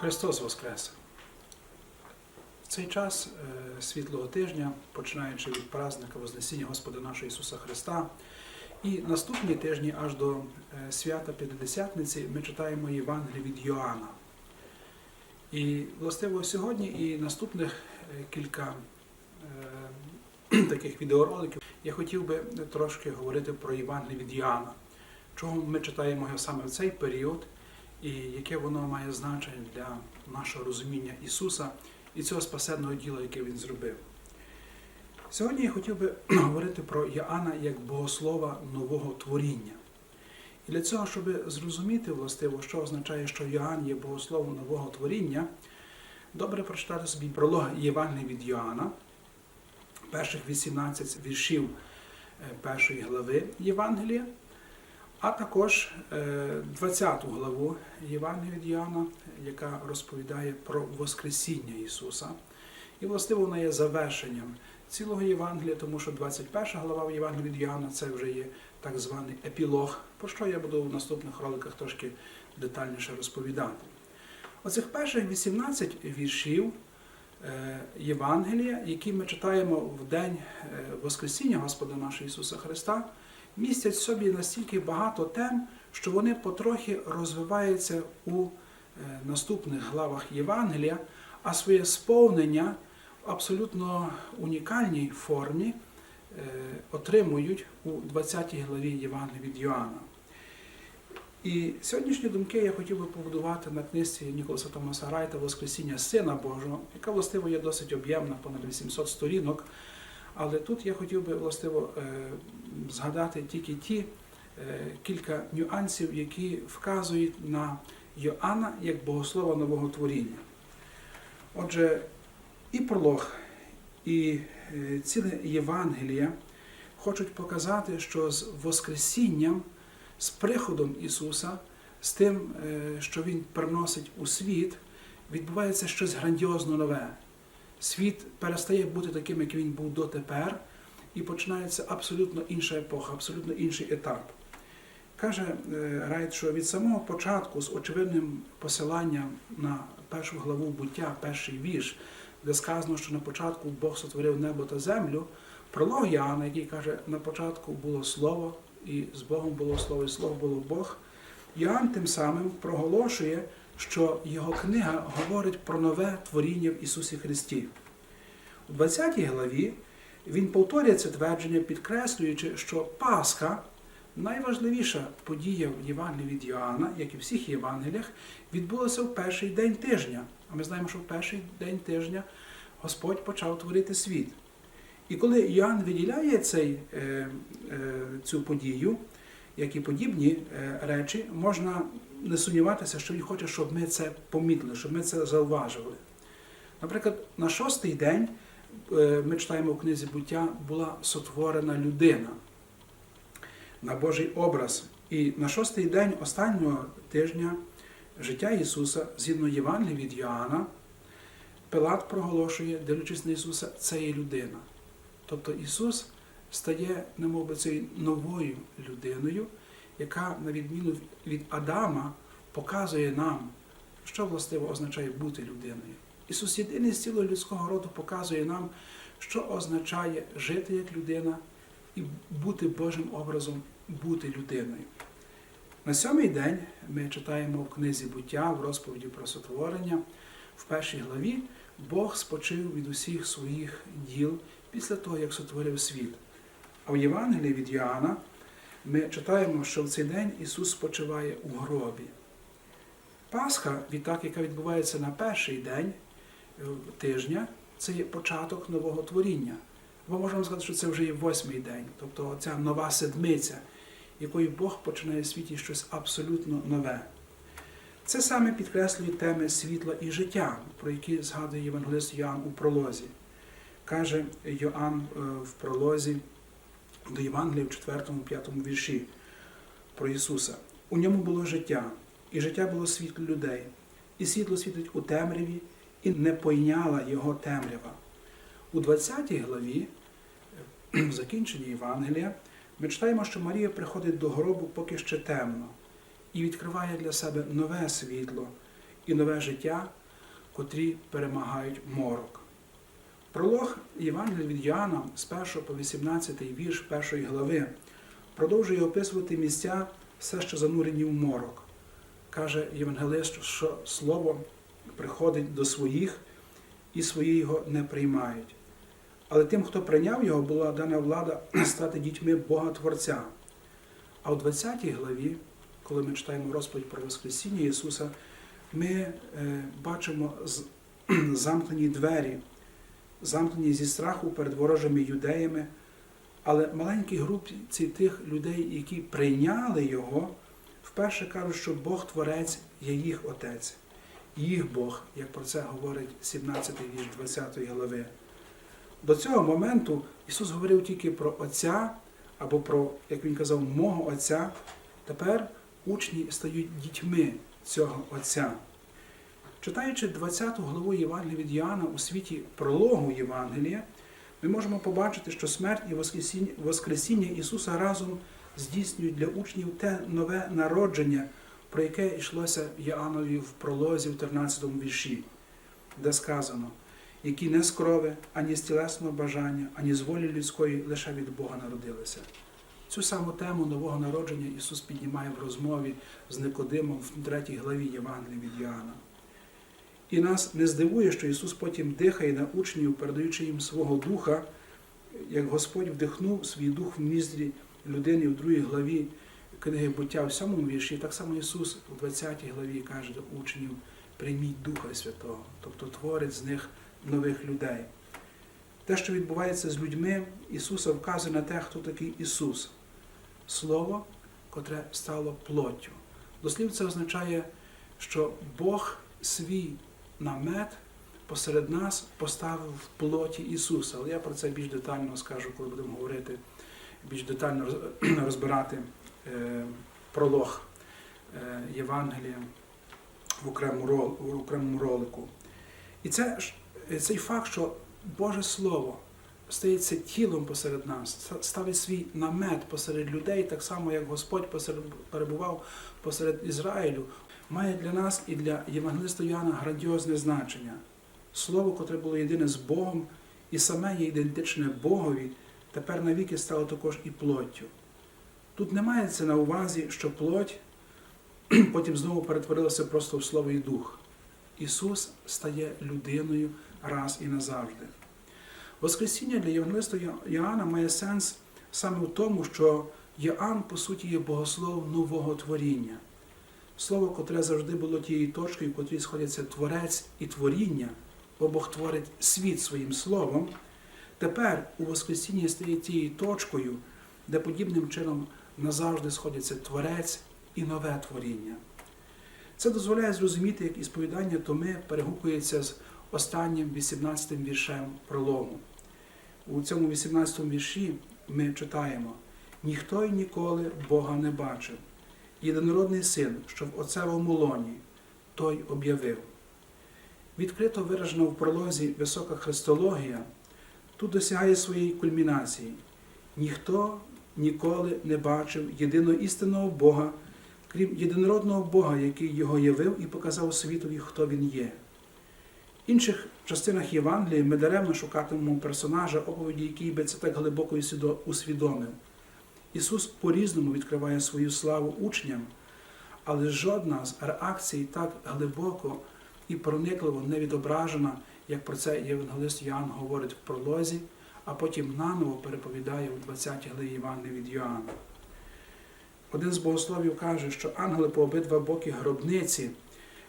Христос Воскрес! В цей час е, світлого тижня, починаючи від праздника Вознесіння Господа нашого Ісуса Христа, і наступні тижні аж до е, свята П'ятидесятниці ми читаємо Євангеліє від Йоанна. І властиво сьогодні і наступних е, кілька таких відеороликів я хотів би трошки говорити про Євангеліє від Йоанна. Чого ми читаємо його саме в цей період, і яке воно має значення для нашого розуміння Ісуса і цього спасенного діла, яке Він зробив. Сьогодні я хотів би говорити про Іоанна як богослова нового творіння. І для цього, щоб зрозуміти, властиво, що означає, що Йоанн є богословом нового творіння, добре прочитати собі пролог Євангелія від Йоанна, перших 18 віршів е, першої глави Євангелія, а також е, 20 главу Євангелія від Йоанна, яка розповідає про Воскресіння Ісуса. І, властиво, вона є завершенням цілого Євангелія, тому що 21 глава Євангелія від Йоанна це вже є так званий епілог, про що я буду в наступних роликах трошки детальніше розповідати. Оцих перших 18 віршів е, Євангелія, які ми читаємо в день е, Воскресіння Господа нашого Ісуса Христа, містять в собі настільки багато тем, що вони потрохи розвиваються у е, наступних главах Євангелія, а своє сповнення в абсолютно унікальній формі е, отримують у 20 главі Євангелія від Йоанна. І сьогоднішні думки я хотів би побудувати на книзі Ніколаса Томаса Райта Воскресіння Сина Божого, яка властиво є досить об'ємна, понад 800 сторінок. Але тут я хотів би властиво е, згадати тільки ті е, кілька нюансів, які вказують на Йоанна як богослова нового творіння. Отже, і пролог, і е, ціле Євангелія хочуть показати, що з Воскресінням, з приходом Ісуса, з тим, що Він приносить у світ, відбувається щось грандіозно нове. Світ перестає бути таким, як він був дотепер, і починається абсолютно інша епоха, абсолютно інший етап. Каже е, Райт, що від самого початку, з очевидним посиланням на першу главу буття, перший вірш, де сказано, що на початку Бог сотворив небо та землю, пролог Яна, який каже, на початку було слово, і з Богом було слово, і слово було Бог. Йоанн тим самим проголошує, що його книга говорить про нове творіння в Ісусі Христі. У 20 главі він повторює це твердження, підкреслюючи, що Пасха найважливіша подія в Євангелії від Йоанна, як і в всіх Євангеліях, відбулася в перший день тижня. А ми знаємо, що в перший день тижня Господь почав творити світ. І коли Йоанн виділяє цей, е, е, цю подію, як і подібні е, речі, можна не сумніватися, що він хоче, щоб ми це помітили, щоб ми це зауважили. Наприклад, на шостий день е, ми читаємо в книзі буття була сотворена людина на Божий образ. І на шостий день останнього тижня життя Ісуса, згідно Євангелії від Йоанна, Пилат проголошує, дивлячись на Ісуса, це є людина. Тобто Ісус стає, немов би, цією новою людиною, яка, на відміну від Адама, показує нам, що властиво означає бути людиною. Ісус єдиний з цілого людського роду показує нам, що означає жити як людина і бути Божим образом, бути людиною. На сьомий день ми читаємо в книзі буття в розповіді про сотворення в першій главі Бог спочив від усіх своїх діл після того, як сотворив світ. А в Євангелії від Йоанна ми читаємо, що в цей день Ісус спочиває у гробі. Пасха, відтак, яка відбувається на перший день е, тижня, це є початок нового творіння. Бо можемо сказати, що це вже є восьмий день, тобто ця нова седмиця, якою Бог починає в світі щось абсолютно нове. Це саме підкреслює теми світла і життя, про які згадує Євангелист Йоанн у пролозі. Каже Йоанн е, в пролозі до Євангелія в 4-5 вірші про Ісуса. У ньому було життя, і життя було світло людей, і світло світить у темряві, і не пойняла його темрява. У 20 главі, в закінченні Євангелія, ми читаємо, що Марія приходить до гробу поки ще темно, і відкриває для себе нове світло, і нове життя, котрі перемагають морок. Пролог Євангелія від Йоанна з 1 по 18 вірш першої глави продовжує описувати місця все ще занурені в морок. Каже євангелист, що слово приходить до своїх, і свої його не приймають. Але тим, хто прийняв його, була дана влада стати дітьми Бога Творця. А у 20 главі, коли ми читаємо розповідь про Воскресіння Ісуса, ми е, бачимо замкнені двері, замкнені зі страху перед ворожими юдеями, але маленькій групі тих людей, які прийняли Його, вперше кажуть, що Бог Творець є їх Отець, їх Бог, як про це говорить 17 вірш 20 глави. До цього моменту Ісус говорив тільки про Отця або про, як він казав, мого Отця. Тепер учні стають дітьми цього Отця. Читаючи 20 главу Євангелія від Іоанна у світі прологу Євангелія, ми можемо побачити, що смерть і Воскресіння, Ісуса разом здійснюють для учнів те нове народження, про яке йшлося Іоаннові в пролозі в 13 вірші, де сказано, які не з крови, ані з тілесного бажання, ані з волі людської лише від Бога народилися. Цю саму тему нового народження Ісус піднімає в розмові з Никодимом в 3 главі Євангелія від Іоанна. І нас не здивує, що Ісус потім дихає на учнів, передаючи їм свого духа, як Господь вдихнув свій дух в міздрі людини в другій главі книги буття в сьомому вірші, так само Ісус у 20 главі каже до учнів: прийміть Духа Святого, тобто творить з них нових людей. Те, що відбувається з людьми, Ісуса вказує на те, хто такий Ісус. Слово, котре стало плоттю. Дослів це означає, що Бог свій намет посеред нас поставив в плоті Ісуса. Але я про це більш детально скажу, коли будемо говорити, більш детально розбирати е, пролог е, Євангелія в окремому, ролику. І це, ж- цей факт, що Боже Слово стається тілом посеред нас, ставить свій намет посеред людей, так само як Господь посеред, перебував посеред Ізраїлю, має для нас і для Євангелиста Йоанна грандіозне значення. Слово, котре було єдине з Богом, і саме є ідентичне Богові, тепер навіки стало також і плоттю. Тут не мається на увазі, що плоть потім знову перетворилася просто в слово і дух. Ісус стає людиною раз і назавжди. Воскресіння для Євангелиста Йоанна має сенс саме в тому, що Йоанн, по суті, є богослов нового творіння. Слово, котре завжди було тією точкою, в котрій сходяться творець і творіння, бо Бог творить світ своїм словом, тепер у Воскресінні стає тією точкою, де подібним чином назавжди сходяться творець і нове творіння. Це дозволяє зрозуміти, як ісповідання Томи перегукується з останнім 18 віршем прологу. У цьому 18 вірші ми читаємо: ніхто й ніколи Бога не бачив. Єдинородний син, що в отцевому лоні, той об'явив. Відкрито виражена в пролозі висока христологія, тут досягає своєї кульмінації. Ніхто ніколи не бачив єдиного істинного Бога, крім єдинородного Бога, який його явив і показав світові, хто він є. В інших частинах Євангелії ми даремно шукатимемо персонажа, оповіді, який би це так глибоко усвідомив. Ісус по-різному відкриває свою славу учням, але жодна з реакцій так глибоко і проникливо не відображена, як про це євангелист Йоанн говорить в пролозі, а потім наново переповідає у 20 главі Євангелія від Йоанна. Один з богословів каже, що ангели по обидва боки гробниці,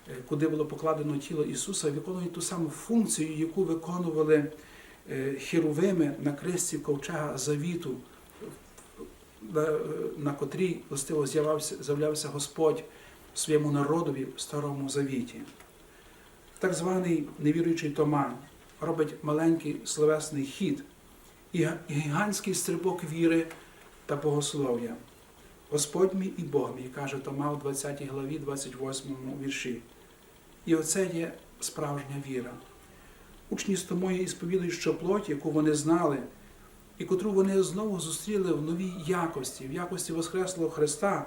е, куди було покладено тіло Ісуса, виконують ту саму функцію, яку виконували е, хіровими на кресті ковчега завіту, на- котрій властиво з'являвся Господь своєму народові в Старому Завіті. Так званий невіруючий Тома робить маленький словесний хід і гігантський стрибок віри та богослов'я. Господь мій і Бог мій, каже Тома у 20 главі, 28 вірші. І оце є справжня віра. Учні з Томої і сповідують, що плоть, яку вони знали, і котру вони знову зустріли в новій якості, в якості Воскреслого Христа,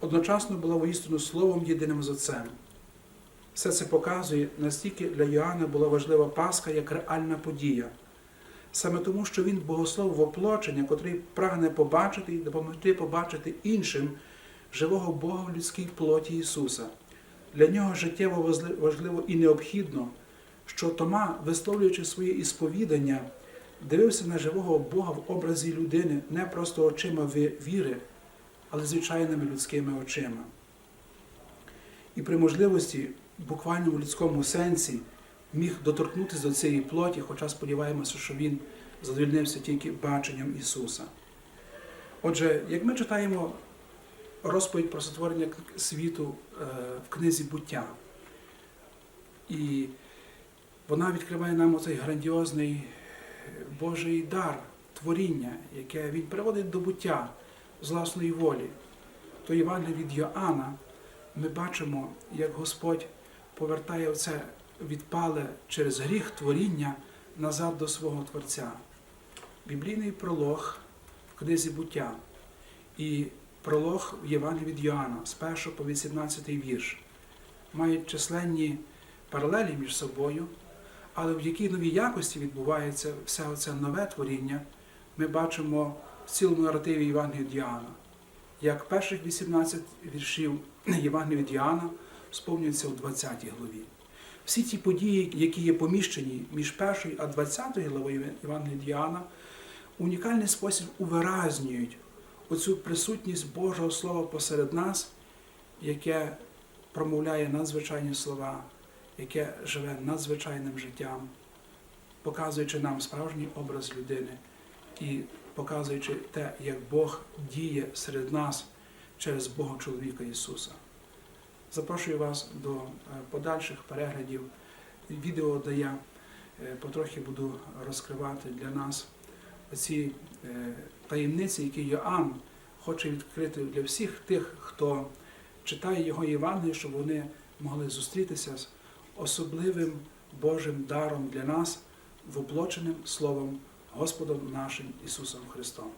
одночасно була воістину Словом єдиним з Отцем. Все це показує, настільки для Йоанна була важлива Пасха як реальна подія. Саме тому, що він богослов воплочення, котрий прагне побачити і допомогти побачити іншим живого Бога в людській плоті Ісуса. Для нього життєво важливо і необхідно, що Тома, висловлюючи своє ісповідання, дивився на живого Бога в образі людини не просто очима віри, але звичайними людськими очима. І при можливості, буквально в людському сенсі, міг доторкнутися до цієї плоті, хоча сподіваємося, що він задовільнився тільки баченням Ісуса. Отже, як ми читаємо розповідь про сотворення світу е, в книзі буття, і вона відкриває нам оцей грандіозний Божий дар, творіння, яке він приводить до буття з власної волі. То Євангеліє від Йоанна ми бачимо, як Господь повертає оце відпале через гріх творіння назад до свого Творця. Біблійний пролог в книзі буття і пролог в Євангелії від Йоанна з 1 по 18 вірш мають численні паралелі між собою, але в якій новій якості відбувається все це нове творіння, ми бачимо в цілому наративі Євангелія Йоанна. Як перших 18 віршів Євангелія від Йоанна сповнюються у 20 главі. Всі ті події, які є поміщені між першою а 20 главою Євангелія Йоанна, унікальний спосіб увиразнюють оцю присутність Божого Слова посеред нас, яке промовляє надзвичайні слова, яке живе надзвичайним життям, показуючи нам справжній образ людини і показуючи те, як Бог діє серед нас через Бога чоловіка Ісуса. Запрошую вас до е, подальших переглядів відео, де я потрохи буду розкривати для нас ці е, таємниці, які Йоанн хоче відкрити для всіх тих, хто читає його Євангеліє, щоб вони могли зустрітися з особливим Божим даром для нас, воплоченим Словом Господом нашим Ісусом Христом.